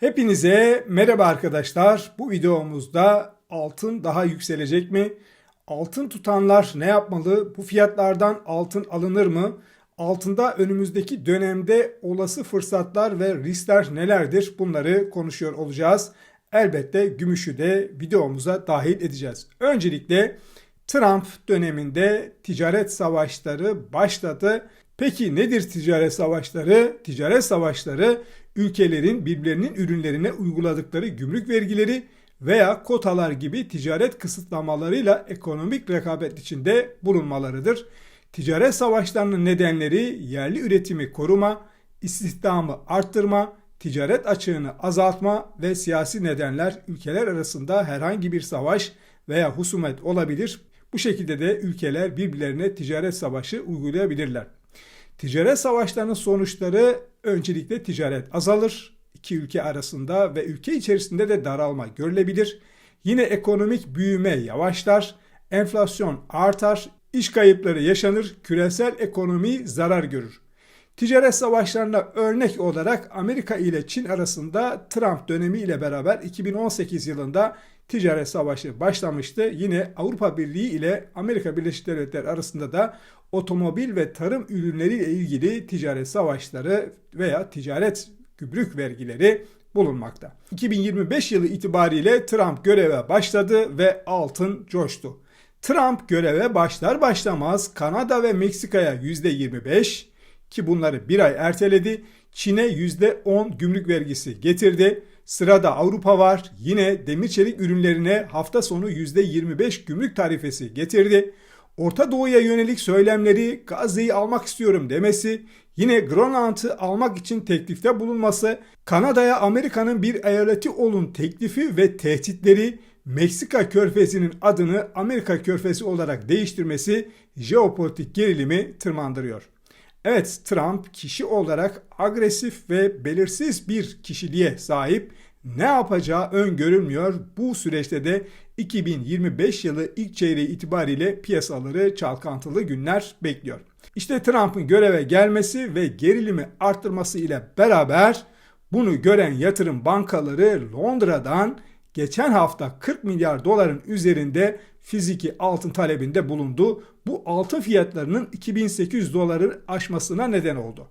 Hepinize merhaba arkadaşlar. Bu videomuzda altın daha yükselecek mi? Altın tutanlar ne yapmalı? Bu fiyatlardan altın alınır mı? Altında önümüzdeki dönemde olası fırsatlar ve riskler nelerdir? Bunları konuşuyor olacağız. Elbette gümüşü de videomuza dahil edeceğiz. Öncelikle Trump döneminde ticaret savaşları başladı. Peki nedir ticaret savaşları? Ticaret savaşları ülkelerin birbirlerinin ürünlerine uyguladıkları gümrük vergileri veya kotalar gibi ticaret kısıtlamalarıyla ekonomik rekabet içinde bulunmalarıdır. Ticaret savaşlarının nedenleri yerli üretimi koruma, istihdamı arttırma, ticaret açığını azaltma ve siyasi nedenler ülkeler arasında herhangi bir savaş veya husumet olabilir. Bu şekilde de ülkeler birbirlerine ticaret savaşı uygulayabilirler. Ticaret savaşlarının sonuçları öncelikle ticaret azalır. iki ülke arasında ve ülke içerisinde de daralma görülebilir. Yine ekonomik büyüme yavaşlar, enflasyon artar, iş kayıpları yaşanır, küresel ekonomi zarar görür. Ticaret savaşlarına örnek olarak Amerika ile Çin arasında Trump dönemi ile beraber 2018 yılında ticaret savaşı başlamıştı. Yine Avrupa Birliği ile Amerika Birleşik Devletleri arasında da otomobil ve tarım ürünleri ile ilgili ticaret savaşları veya ticaret gübrük vergileri bulunmakta. 2025 yılı itibariyle Trump göreve başladı ve altın coştu. Trump göreve başlar başlamaz Kanada ve Meksika'ya %25 ki bunları bir ay erteledi. Çin'e %10 gümrük vergisi getirdi. Sırada Avrupa var. Yine demir çelik ürünlerine hafta sonu %25 gümrük tarifesi getirdi. Orta Doğu'ya yönelik söylemleri Gazze'yi almak istiyorum demesi, yine Grönland'ı almak için teklifte bulunması, Kanada'ya Amerika'nın bir eyaleti olun teklifi ve tehditleri Meksika körfezinin adını Amerika körfezi olarak değiştirmesi jeopolitik gerilimi tırmandırıyor. Evet Trump kişi olarak agresif ve belirsiz bir kişiliğe sahip ne yapacağı öngörülmüyor. Bu süreçte de 2025 yılı ilk çeyreği itibariyle piyasaları çalkantılı günler bekliyor. İşte Trump'ın göreve gelmesi ve gerilimi arttırması ile beraber bunu gören yatırım bankaları Londra'dan geçen hafta 40 milyar doların üzerinde fiziki altın talebinde bulundu. Bu altın fiyatlarının 2800 doları aşmasına neden oldu.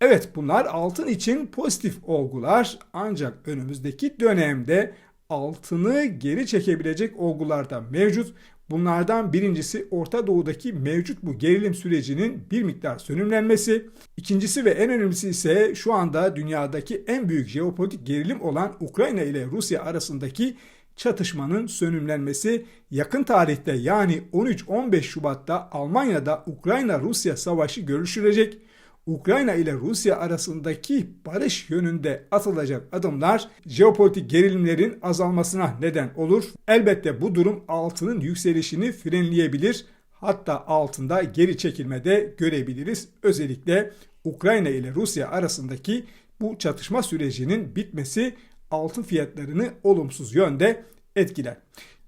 Evet bunlar altın için pozitif olgular ancak önümüzdeki dönemde altını geri çekebilecek olgular da mevcut. Bunlardan birincisi Orta Doğu'daki mevcut bu gerilim sürecinin bir miktar sönümlenmesi. İkincisi ve en önemlisi ise şu anda dünyadaki en büyük jeopolitik gerilim olan Ukrayna ile Rusya arasındaki çatışmanın sönümlenmesi yakın tarihte yani 13-15 Şubat'ta Almanya'da Ukrayna-Rusya savaşı görüşülecek. Ukrayna ile Rusya arasındaki barış yönünde atılacak adımlar jeopolitik gerilimlerin azalmasına neden olur. Elbette bu durum altının yükselişini frenleyebilir. Hatta altında geri çekilmede görebiliriz. Özellikle Ukrayna ile Rusya arasındaki bu çatışma sürecinin bitmesi altın fiyatlarını olumsuz yönde etkiler.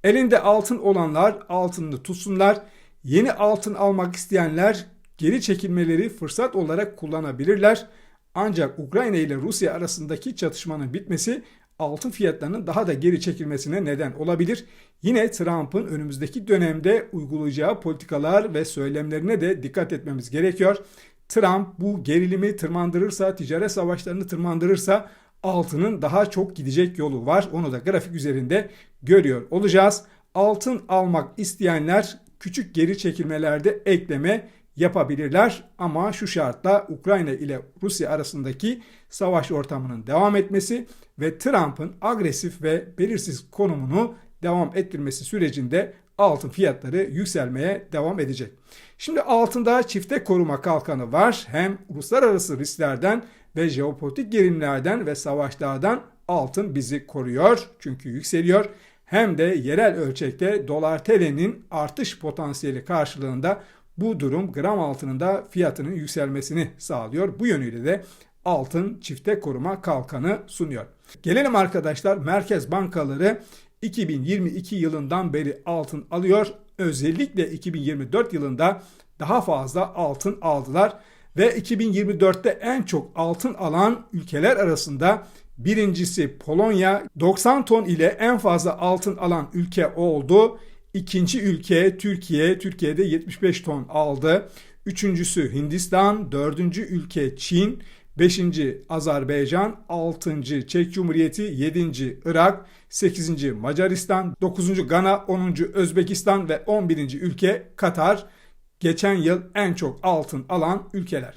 Elinde altın olanlar altını tutsunlar. Yeni altın almak isteyenler geri çekilmeleri fırsat olarak kullanabilirler. Ancak Ukrayna ile Rusya arasındaki çatışmanın bitmesi altın fiyatlarının daha da geri çekilmesine neden olabilir. Yine Trump'ın önümüzdeki dönemde uygulayacağı politikalar ve söylemlerine de dikkat etmemiz gerekiyor. Trump bu gerilimi tırmandırırsa, ticaret savaşlarını tırmandırırsa altının daha çok gidecek yolu var. Onu da grafik üzerinde görüyor olacağız. Altın almak isteyenler küçük geri çekilmelerde ekleme yapabilirler ama şu şartla Ukrayna ile Rusya arasındaki savaş ortamının devam etmesi ve Trump'ın agresif ve belirsiz konumunu devam ettirmesi sürecinde altın fiyatları yükselmeye devam edecek. Şimdi altında çifte koruma kalkanı var. Hem uluslararası risklerden ve jeopolitik gerilimlerden ve savaşlardan altın bizi koruyor çünkü yükseliyor. Hem de yerel ölçekte dolar TL'nin artış potansiyeli karşılığında bu durum gram altının da fiyatının yükselmesini sağlıyor. Bu yönüyle de altın çifte koruma kalkanı sunuyor. Gelelim arkadaşlar merkez bankaları 2022 yılından beri altın alıyor. Özellikle 2024 yılında daha fazla altın aldılar ve 2024'te en çok altın alan ülkeler arasında Birincisi Polonya 90 ton ile en fazla altın alan ülke oldu. İkinci ülke Türkiye. Türkiye'de 75 ton aldı. Üçüncüsü Hindistan. Dördüncü ülke Çin. Beşinci Azerbaycan, altıncı Çek Cumhuriyeti, yedinci Irak, sekizinci Macaristan, dokuzuncu Gana, onuncu Özbekistan ve on birinci ülke Katar. Geçen yıl en çok altın alan ülkeler.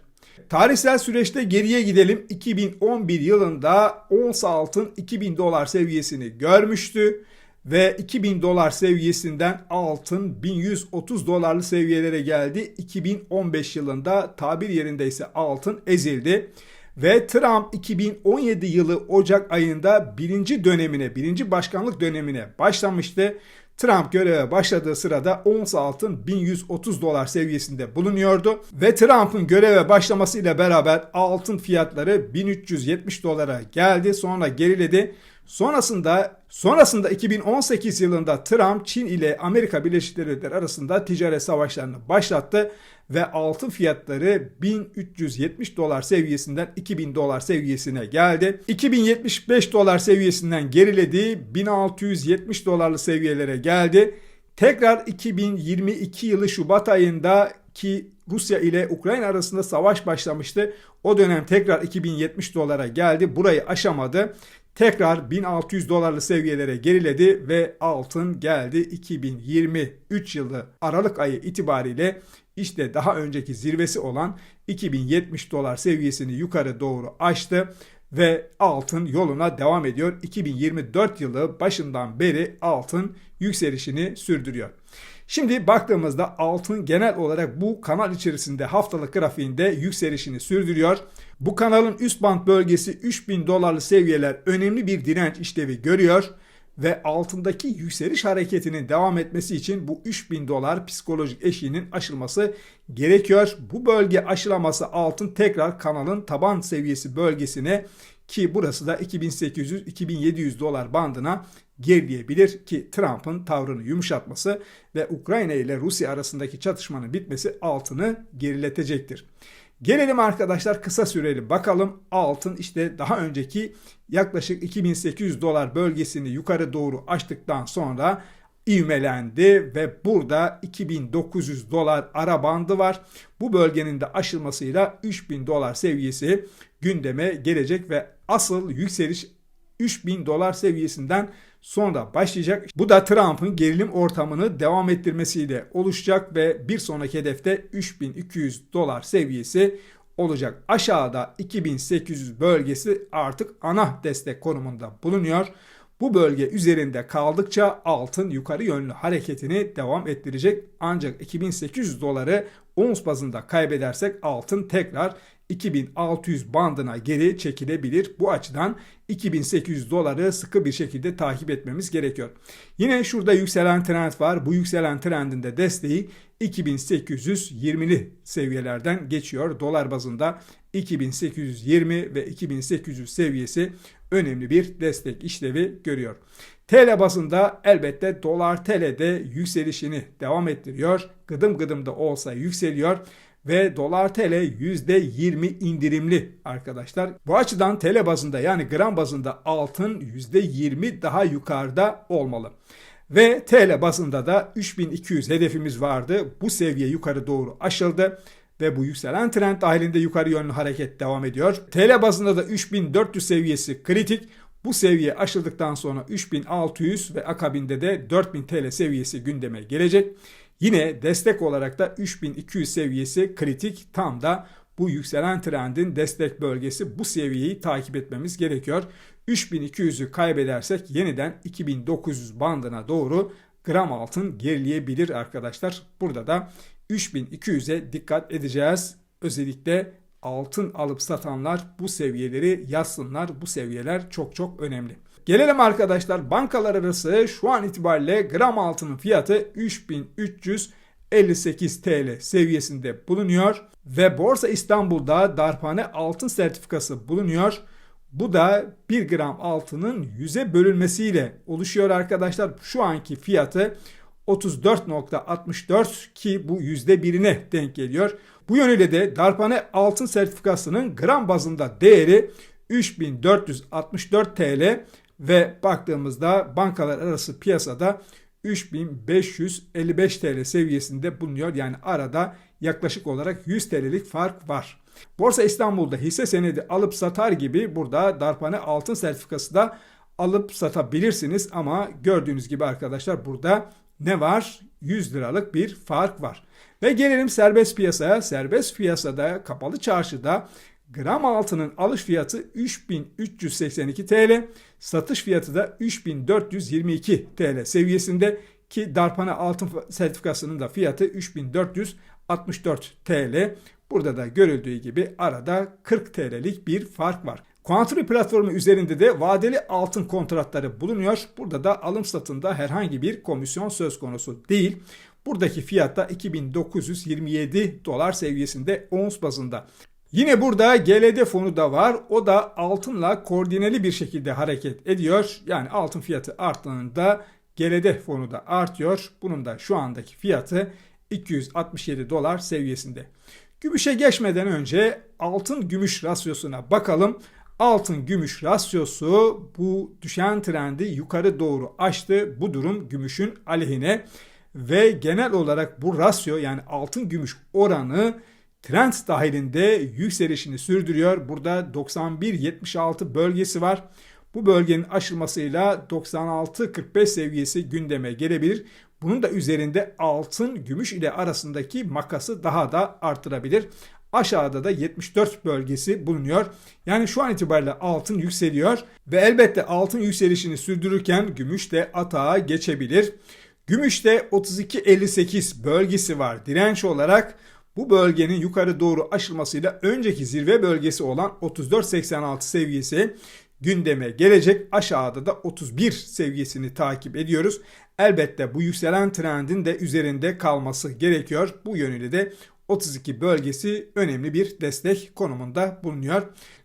Tarihsel süreçte geriye gidelim. 2011 yılında ons altın 2000 dolar seviyesini görmüştü ve 2000 dolar seviyesinden altın 1130 dolarlı seviyelere geldi. 2015 yılında tabir yerinde ise altın ezildi. Ve Trump 2017 yılı Ocak ayında birinci dönemine, birinci başkanlık dönemine başlamıştı. Trump göreve başladığı sırada ons altın 1130 dolar seviyesinde bulunuyordu ve Trump'ın göreve başlamasıyla beraber altın fiyatları 1370 dolara geldi. Sonra geriledi. Sonrasında sonrasında 2018 yılında Trump Çin ile Amerika Birleşik Devletleri arasında ticaret savaşlarını başlattı ve altın fiyatları 1370 dolar seviyesinden 2000 dolar seviyesine geldi. 2075 dolar seviyesinden geriledi. 1670 dolarlı seviyelere geldi. Tekrar 2022 yılı Şubat ayında ki Rusya ile Ukrayna arasında savaş başlamıştı. O dönem tekrar 2070 dolara geldi. Burayı aşamadı tekrar 1600 dolarlı seviyelere geriledi ve altın geldi 2023 yılı Aralık ayı itibariyle işte daha önceki zirvesi olan 2070 dolar seviyesini yukarı doğru aştı ve altın yoluna devam ediyor. 2024 yılı başından beri altın yükselişini sürdürüyor. Şimdi baktığımızda altın genel olarak bu kanal içerisinde haftalık grafiğinde yükselişini sürdürüyor. Bu kanalın üst band bölgesi 3000 dolarlı seviyeler önemli bir direnç işlevi görüyor ve altındaki yükseliş hareketinin devam etmesi için bu 3000 dolar psikolojik eşiğinin aşılması gerekiyor. Bu bölge aşılaması altın tekrar kanalın taban seviyesi bölgesine ki burası da 2800-2700 dolar bandına gerileyebilir ki Trump'ın tavrını yumuşatması ve Ukrayna ile Rusya arasındaki çatışmanın bitmesi altını geriletecektir. Gelelim arkadaşlar kısa süreli bakalım altın işte daha önceki yaklaşık 2800 dolar bölgesini yukarı doğru açtıktan sonra ivmelendi ve burada 2900 dolar ara bandı var. Bu bölgenin de aşılmasıyla 3000 dolar seviyesi gündeme gelecek ve asıl yükseliş 3000 dolar seviyesinden sonra başlayacak. Bu da Trump'ın gerilim ortamını devam ettirmesiyle oluşacak ve bir sonraki hedefte 3200 dolar seviyesi olacak. Aşağıda 2800 bölgesi artık ana destek konumunda bulunuyor. Bu bölge üzerinde kaldıkça altın yukarı yönlü hareketini devam ettirecek. Ancak 2800 doları ons bazında kaybedersek altın tekrar 2600 bandına geri çekilebilir. Bu açıdan 2800 doları sıkı bir şekilde takip etmemiz gerekiyor. Yine şurada yükselen trend var. Bu yükselen trendin de desteği 2820'li seviyelerden geçiyor. Dolar bazında 2820 ve 2800 seviyesi önemli bir destek işlevi görüyor. TL bazında elbette dolar TL'de yükselişini devam ettiriyor. Gıdım gıdım da olsa yükseliyor ve dolar TL %20 indirimli arkadaşlar. Bu açıdan TL bazında yani gram bazında altın %20 daha yukarıda olmalı. Ve TL bazında da 3200 hedefimiz vardı. Bu seviye yukarı doğru aşıldı ve bu yükselen trend dahilinde yukarı yönlü hareket devam ediyor. TL bazında da 3400 seviyesi kritik. Bu seviye aşıldıktan sonra 3600 ve akabinde de 4000 TL seviyesi gündeme gelecek. Yine destek olarak da 3200 seviyesi kritik tam da bu yükselen trendin destek bölgesi bu seviyeyi takip etmemiz gerekiyor. 3200'ü kaybedersek yeniden 2900 bandına doğru gram altın gerileyebilir arkadaşlar. Burada da 3200'e dikkat edeceğiz. Özellikle altın alıp satanlar bu seviyeleri yazsınlar. Bu seviyeler çok çok önemli. Gelelim arkadaşlar bankalar arası şu an itibariyle gram altının fiyatı 3358 TL seviyesinde bulunuyor ve Borsa İstanbul'da darphane altın sertifikası bulunuyor. Bu da 1 gram altının 100'e bölünmesiyle oluşuyor arkadaşlar. Şu anki fiyatı 34.64 ki bu %1'ine denk geliyor. Bu yönüyle de darphane altın sertifikasının gram bazında değeri 3464 TL ve baktığımızda bankalar arası piyasada 3555 TL seviyesinde bulunuyor. Yani arada yaklaşık olarak 100 TL'lik fark var. Borsa İstanbul'da hisse senedi alıp satar gibi burada darpane altın sertifikası da alıp satabilirsiniz ama gördüğünüz gibi arkadaşlar burada ne var? 100 liralık bir fark var. Ve gelelim serbest piyasaya. Serbest piyasada kapalı çarşıda gram altının alış fiyatı 3382 TL, satış fiyatı da 3422 TL seviyesinde ki darpane altın sertifikasının da fiyatı 3464 TL. Burada da görüldüğü gibi arada 40 TL'lik bir fark var. Quantary platformu üzerinde de vadeli altın kontratları bulunuyor. Burada da alım satında herhangi bir komisyon söz konusu değil. Buradaki fiyatta 2927 dolar seviyesinde ons bazında. Yine burada GLD fonu da var. O da altınla koordineli bir şekilde hareket ediyor. Yani altın fiyatı arttığında GLD fonu da artıyor. Bunun da şu andaki fiyatı 267 dolar seviyesinde. Gümüşe geçmeden önce altın gümüş rasyosuna bakalım. Altın gümüş rasyosu bu düşen trendi yukarı doğru açtı. Bu durum gümüşün aleyhine ve genel olarak bu rasyo yani altın gümüş oranı trend dahilinde yükselişini sürdürüyor. Burada 91-76 bölgesi var. Bu bölgenin aşılmasıyla 96-45 seviyesi gündeme gelebilir. Bunun da üzerinde altın gümüş ile arasındaki makası daha da artırabilir. Aşağıda da 74 bölgesi bulunuyor. Yani şu an itibariyle altın yükseliyor ve elbette altın yükselişini sürdürürken gümüş de atağa geçebilir. Gümüşte 32.58 bölgesi var direnç olarak. Bu bölgenin yukarı doğru aşılmasıyla önceki zirve bölgesi olan 34.86 seviyesi gündeme gelecek. Aşağıda da 31 seviyesini takip ediyoruz. Elbette bu yükselen trendin de üzerinde kalması gerekiyor. Bu yönüyle de 32 bölgesi önemli bir destek konumunda bulunuyor.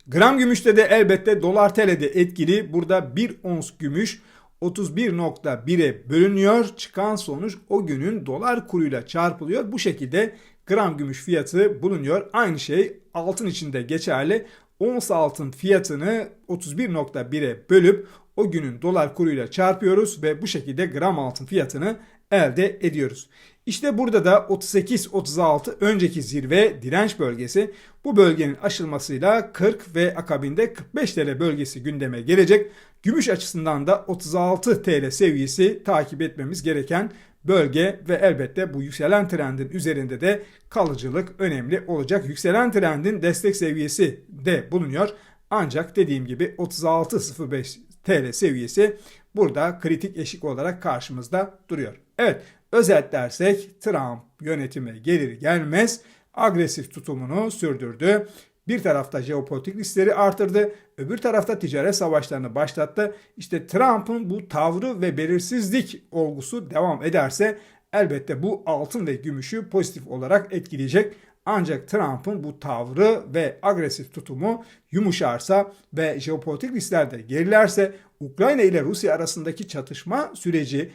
Gram gümüşte de elbette dolar TL'de etkili. Burada 1 ons gümüş 31.1'e bölünüyor. Çıkan sonuç o günün dolar kuruyla çarpılıyor. Bu şekilde gram gümüş fiyatı bulunuyor. Aynı şey altın için de geçerli. Ons altın fiyatını 31.1'e bölüp o günün dolar kuruyla çarpıyoruz ve bu şekilde gram altın fiyatını elde ediyoruz. İşte burada da 38-36 önceki zirve direnç bölgesi. Bu bölgenin aşılmasıyla 40 ve akabinde 45 TL bölgesi gündeme gelecek. Gümüş açısından da 36 TL seviyesi takip etmemiz gereken bölge ve elbette bu yükselen trendin üzerinde de kalıcılık önemli olacak. Yükselen trendin destek seviyesi de bulunuyor. Ancak dediğim gibi 36.05 TL seviyesi burada kritik eşik olarak karşımızda duruyor. Evet özetlersek Trump yönetime gelir gelmez agresif tutumunu sürdürdü. Bir tarafta jeopolitik riskleri artırdı, öbür tarafta ticaret savaşlarını başlattı. İşte Trump'ın bu tavrı ve belirsizlik olgusu devam ederse elbette bu altın ve gümüşü pozitif olarak etkileyecek. Ancak Trump'ın bu tavrı ve agresif tutumu yumuşarsa ve jeopolitik riskler de gerilerse Ukrayna ile Rusya arasındaki çatışma süreci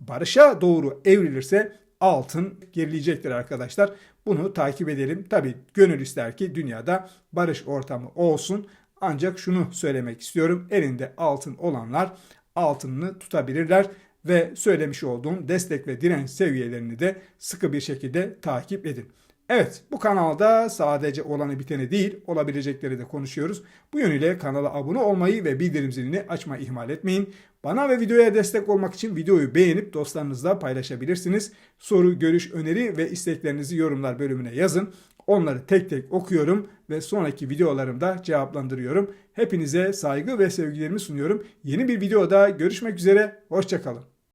barışa doğru evrilirse altın gerileyecektir arkadaşlar. Bunu takip edelim. Tabi gönül ister ki dünyada barış ortamı olsun. Ancak şunu söylemek istiyorum. Elinde altın olanlar altınını tutabilirler ve söylemiş olduğum destek ve direnç seviyelerini de sıkı bir şekilde takip edin. Evet bu kanalda sadece olanı biteni değil olabilecekleri de konuşuyoruz. Bu yönüyle kanala abone olmayı ve bildirim zilini açmayı ihmal etmeyin. Bana ve videoya destek olmak için videoyu beğenip dostlarınızla paylaşabilirsiniz. Soru, görüş, öneri ve isteklerinizi yorumlar bölümüne yazın. Onları tek tek okuyorum ve sonraki videolarımda cevaplandırıyorum. Hepinize saygı ve sevgilerimi sunuyorum. Yeni bir videoda görüşmek üzere, hoşçakalın.